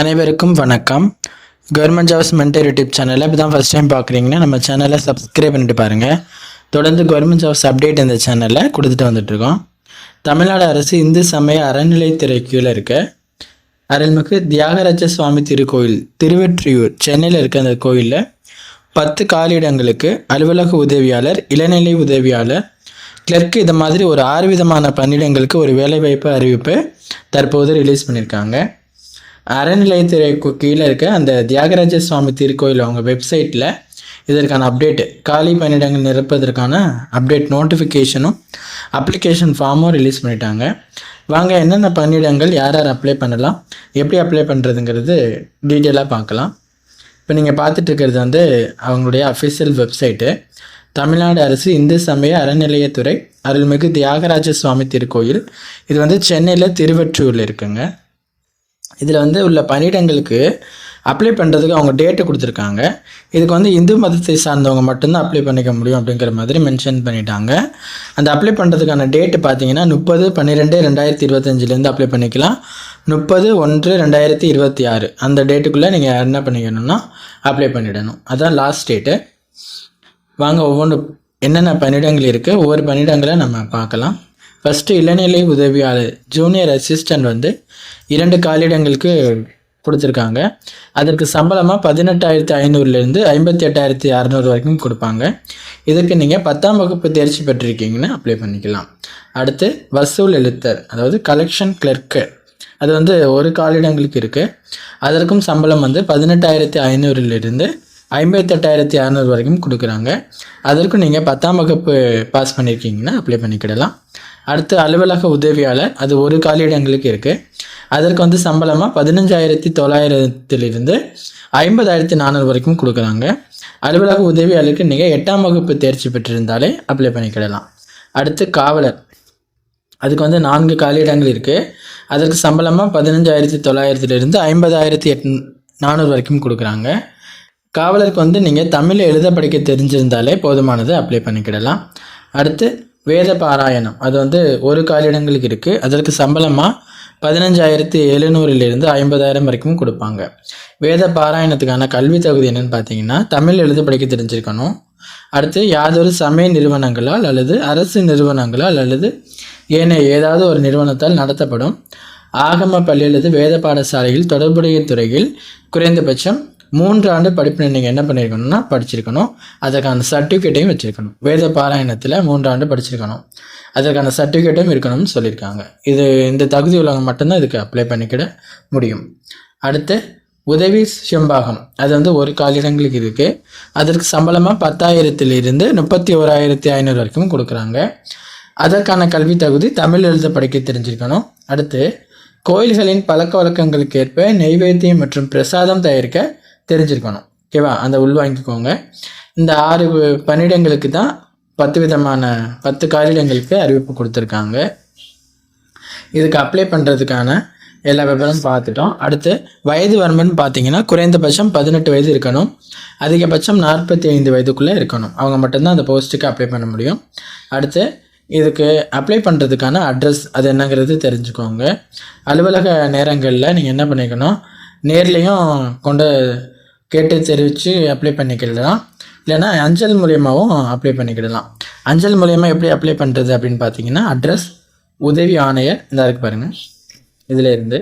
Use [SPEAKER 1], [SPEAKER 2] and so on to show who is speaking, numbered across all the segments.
[SPEAKER 1] அனைவருக்கும் வணக்கம். Government jobs mentor YouTube சேனலை இப்போ தான் ஃபஸ்ட் டைம் பார்க்குறீங்கன்னா நம்ம சேனலை சப்ஸ்கிரைப் பண்ணிட்டு பாருங்கள் தொடர்ந்து கவர்மெண்ட் ஜாப்ஸ் அப்டேட் இந்த சேனலில் கொடுத்துட்டு வந்துட்ருக்கோம் தமிழ்நாடு அரசு இந்து சமய அறநிலைத்துறை கீழே இருக்க. அருள்மிகு தியாகராஜ சுவாமி திருக்கோயில் திருவெற்றியூர் சென்னையில் இருக்க அந்த கோயிலில் பத்து காலியிடங்களுக்கு அலுவலக உதவியாளர் இளநிலை உதவியாளர் கிளர்க்கு இது மாதிரி ஒரு ஆறு விதமான பணியிடங்களுக்கு ஒரு வேலைவாய்ப்பு அறிவிப்பு தற்போது ரிலீஸ் பண்ணியிருக்காங்க. அறநிலையத்துறைக்கு கீழே இருக்க அந்த தியாகராஜ சுவாமி திருக்கோயில் அவங்க வெப்சைட்டில் இதற்கான அப்டேட்டு காலி பணியிடங்கள் நிரப்பதற்கான அப்டேட் நோட்டிஃபிகேஷனும் அப்ளிகேஷன் ஃபார்மும் ரிலீஸ் பண்ணிட்டாங்க. வாங்க என்னென்ன பணியிடங்கள் யார் யார் அப்ளை பண்ணலாம் எப்படி அப்ளை பண்ணுறதுங்கிறது டீட்டெயிலாக பார்க்கலாம். இப்போ நீங்கள் பார்த்துட்டு இருக்கிறது வந்து அவங்களுடைய அஃபிஷியல் வெப்சைட்டு தமிழ்நாடு அரசு இந்து சமய அறநிலையத்துறை அருள்மிகு தியாகராஜ சுவாமி திருக்கோயில். இது வந்து சென்னையில் திருவற்றூரில் இருக்குங்க. இதில் வந்து உள்ள பணியிடங்களுக்கு அப்ளை பண்ணுறதுக்கு அவங்க டேட்டு கொடுத்துருக்காங்க. இதுக்கு வந்து இந்து மதத்தை சார்ந்தவங்க மட்டும்தான் அப்ளை பண்ணிக்க முடியும் அப்படிங்கிற மாதிரி மென்ஷன் பண்ணிட்டாங்க. அந்த அப்ளை பண்ணுறதுக்கான டேட்டு பார்த்தீங்கன்னா முப்பது பன்னிரெண்டு ரெண்டாயிரத்தி இருபத்தஞ்சிலேருந்து அப்ளை பண்ணிக்கலாம். முப்பது ஒன்று ரெண்டாயிரத்தி இருபத்தி ஆறு. அந்த டேட்டுக்குள்ளே நீங்கள் என்ன பண்ணிக்கணும்னா அப்ளை பண்ணிடணும். அதுதான் லாஸ்ட் டேட்டு வாங்க ஒவ்வொன்று என்னென்ன பணியிடங்கள் இருக்குது ஒவ்வொரு பணியிடங்களை நம்ம பார்க்கலாம். ஃபஸ்ட்டு இளநிலை உதவியாளர் ஜூனியர் அசிஸ்டன்ட் வந்து இரண்டு காலிடங்களுக்கு கொடுத்துருக்காங்க. அதற்கு சம்பளமாக பதினெட்டாயிரத்தி ஐநூறுலேருந்து ஐம்பத்தி எட்டாயிரத்தி அறநூறு வரைக்கும் கொடுப்பாங்க. இதுக்கு நீங்கள் பத்தாம் வகுப்பு தேர்ச்சி பெற்றிருக்கீங்கன்னு அப்ளை பண்ணிக்கலாம். அடுத்து வசூல் எழுத்தர் அதாவது கலெக்ஷன் கிளர்க்கு அது வந்து ஒரு காலிடங்களுக்கு இருக்குது அதற்கும் சம்பளம் வந்து பதினெட்டாயிரத்தி ஐநூறுலேருந்து ஐம்பத்தெட்டாயிரத்தி அறநூறு வரைக்கும் கொடுக்குறாங்க. அதற்கும் நீங்கள் பத்தாம் வகுப்பு பாஸ் பண்ணியிருக்கீங்கன்னா அப்ளை பண்ணிக்கிடலாம். அடுத்து அலுவலக உதவியாளர் அது ஒரு காலியிடங்களுக்கு இருக்குது அதற்கு வந்து சம்பளமாக பதினஞ்சாயிரத்தி தொள்ளாயிரத்திலிருந்து ஐம்பதாயிரத்தி நானூறு வரைக்கும் கொடுக்குறாங்க. அலுவலக உதவியாளருக்கு நீங்கள் எட்டாம் வகுப்பு தேர்ச்சி பெற்றிருந்தாலே அப்ளை பண்ணிக்கிடலாம். அடுத்து காவலர் அதுக்கு வந்து நான்கு காலியிடங்கள் இருக்குது அதற்கு சம்பளமாக பதினஞ்சாயிரத்தி தொள்ளாயிரத்துலேருந்து ஐம்பதாயிரத்தி எட் நானூறு வரைக்கும் கொடுக்குறாங்க. காவலருக்கு வந்து நீங்கள் தமிழ் எழுத படிக்க தெரிஞ்சிருந்தாலே போதுமானது அப்ளை பண்ணிக்கிடலாம். அடுத்து வேத பாராயணம். அது வந்து ஒரு காலிடங்களுக்கு இருக்குது அதற்கு சம்பளமாக பதினஞ்சாயிரத்தி எழுநூறிலிருந்து ஐம்பதாயிரம் வரைக்கும் கொடுப்பாங்க. வேத பாராயணத்துக்கான கல்வி தகுதி என்னென்னு பார்த்தீங்கன்னா தமிழ் எழுத படிக்க தெரிஞ்சிருக்கணும். அடுத்து யாதொரு சமய நிறுவனங்களால் அல்லது அரசு நிறுவனங்களால் அல்லது ஏனைய ஏதாவது ஒரு நிறுவனத்தால் நடத்தப்படும் ஆகம பள்ளி அல்லது வேத பாடசாலையில் தொடர்புடைய துறையில் குறைந்தபட்சம் மூன்று ஆண்டு படிப்பு நீங்கள் என்ன பண்ணியிருக்கணும்னா படிச்சிருக்கணும். அதற்கான சர்டிஃபிகேட்டையும் வச்சுருக்கணும். வேத பாராயணத்தில் மூன்று ஆண்டு படிச்சிருக்கணும். அதற்கான சர்டிஃபிகேட்டும் இருக்கணும்னு சொல்லியிருக்காங்க. இது இந்த தகுதி உள்ளவங்க மட்டும்தான் இதுக்கு அப்ளை பண்ணிக்கிட முடியும். அடுத்து உதவி செம்பாகம். அது வந்து ஒரு காலிடங்களுக்கு இருக்குது அதற்கு சம்பளமாக பத்தாயிரத்திலிருந்து முப்பத்தி ஓராயிரத்தி ஐநூறு வரைக்கும் கொடுக்குறாங்க. அதற்கான கல்வி தகுதி தமிழ் எழுத படிக்க தெரிஞ்சிருக்கணும். அடுத்து கோயில்களின் பழக்க வழக்கங்களுக்கு ஏற்ப நெய்வேத்தியம் மற்றும் பிரசாதம் தயாரிக்க தெரிஞ்சிருக்கணும். ஓகேவா அந்த உள்வாங்கிக்கோங்க இந்த ஆறு பணியிடங்களுக்கு தான் பத்து விதமான பத்து காலிடங்களுக்கு அறிவிப்பு கொடுத்துருக்காங்க. இதுக்கு அப்ளை பண்ணுறதுக்கான எல்லா விவரமும் பார்த்துட்டோம். அடுத்து வயது வரம்புன்னு பார்த்தீங்கன்னா குறைந்தபட்சம் பதினெட்டு வயது இருக்கணும். அதிகபட்சம் நாற்பத்தி ஐந்து வயதுக்குள்ளே இருக்கணும். அவங்க மட்டும்தான் அந்த போஸ்ட்டுக்கு அப்ளை பண்ண முடியும். அடுத்து இதுக்கு அப்ளை பண்ணுறதுக்கான அட்ரஸ் அது என்னங்கிறது தெரிஞ்சுக்கோங்க. அலுவலக நேரங்களில் நீங்கள் என்ன பண்ணிக்கணும்? நேர்லேயும் கொண்டு கேட்டு தெரிவித்து அப்ளை பண்ணிக்கிடலாம். இல்லைன்னா அஞ்சல் மூலியமாகவும் அப்ளை பண்ணிக்கிடலாம். அஞ்சல் மூலயமா எப்படி அப்ளை பண்ணுறது அப்படின்னு பார்த்தீங்கன்னா அட்ரஸ் உதவி ஆணையர் இந்த இருக்கு பாருங்கள் இதில் இருந்து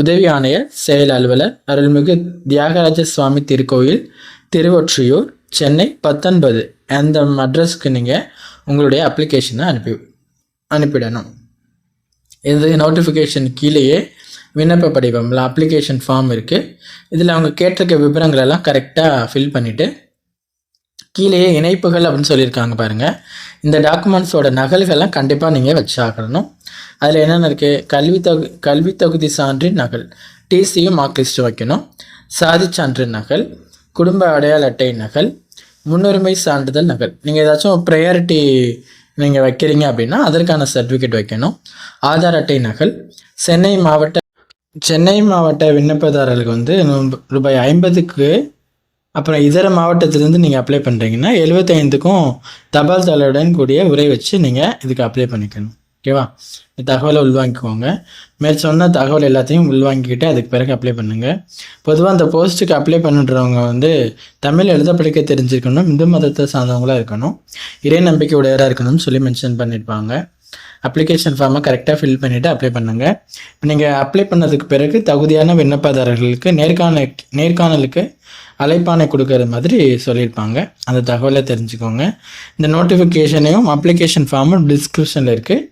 [SPEAKER 1] உதவி ஆணையர் செயல் அலுவலர் அருள்மிகு தியாகராஜ சுவாமி திருக்கோயில் திருவொற்றியூர் சென்னை பத்தொன்பது. அந்த அட்ரஸ்க்கு நீங்கள் உங்களுடைய அப்ளிகேஷனை அனுப்பி அனுப்பிடணும். இது நோட்டிஃபிகேஷன் கீழேயே விண்ணப்ப படிவம் அப்ளிகேஷன் ஃபார்ம் இருக்குது இதில் அவங்க கேட்டிருக்க விவரங்கள் எல்லாம் கரெக்டாக ஃபில் பண்ணிவிட்டு கீழேயே இணைப்புகள் அப்படின்னு சொல்லியிருக்காங்க பாருங்கள் இந்த டாக்குமெண்ட்ஸோட நகல்கள்லாம் கண்டிப்பாக நீங்கள் வச்சாகணும். அதில் என்னென்ன இருக்குது கல்வி தொகு கல்வி தொகுதி சான்றின் நகல் டிசியும் மார்க் லிஸ்ட்டு வைக்கணும். சாதி சான்றின் நகல் குடும்ப அடையாள அட்டை நகல் முன்னுரிமை சான்றிதழ் நகல். நீங்கள் ஏதாச்சும் ப்ரையாரிட்டி நீங்கள் வைக்கிறீங்க அப்படின்னா அதற்கான சர்டிஃபிகேட் வைக்கணும். ஆதார் அட்டை நகல் சென்னை மாவட்ட சென்னை மாவட்ட விண்ணப்பதாரர்களுக்கு வந்து ரூபாய் ஐம்பதுக்கு அப்புறம் இதர மாவட்டத்திலேருந்து நீங்கள் அப்ளை பண்ணுறீங்கன்னா எழுபத்தைந்துக்கும் தபால் தலையுடன் கூடிய உரை வச்சு நீங்கள் இதுக்கு அப்ளை பண்ணிக்கணும். ஓகேவா இந்த தகவலை உள்வாங்கிக்கோங்க. மேல் சொன்ன தகவல் எல்லாத்தையும் உள்வாங்கிக்கிட்டு அதுக்கு பிறகு அப்ளை பண்ணுங்கள் பொதுவாக அந்த போஸ்ட்டுக்கு அப்ளை பண்ணுறவங்க வந்து தமிழ் எழுத படிக்க தெரிஞ்சிருக்கணும் இந்து மதத்தை சார்ந்தவங்களாக இருக்கணும் இறை நம்பிக்கை உடையராக இருக்கணும்னு சொல்லி மென்ஷன் பண்ணியிருப்பாங்க அப்ளிகேஷன் ஃபார்மை கரெக்டாக ஃபில் பண்ணிவிட்டு அப்ளை பண்ணுங்கள் இப்போ நீங்கள் அப்ளை பண்ணதுக்கு பிறகு தகுதியான விண்ணப்பதாரர்களுக்கு நேர்காண நேர்காணலுக்கு அழைப்பானை கொடுக்கறது மாதிரி சொல்லியிருப்பாங்க. அந்த தகவலை தெரிஞ்சுக்கோங்க. இந்த நோட்டிஃபிகேஷனையும் அப்ளிகேஷன் ஃபார்மும் டிஸ்கிரிப்ஷனில் இருக்குது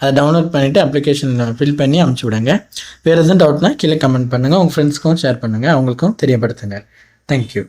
[SPEAKER 1] அதை டவுன்லோட் பண்ணிவிட்டு அப்ளிகேஷன் ஃபில் பண்ணி அமுச்சு விடுங்க. வேறு எதுவும் டவுட்னா கீழே கமெண்ட் பண்ணுங்கள் உங்கள் ஃப்ரெண்ட்ஸ்க்கும் ஷேர் பண்ணுங்கள் அவங்களுக்கும் தெரியப்படுத்துங்க. தேங்க்யூ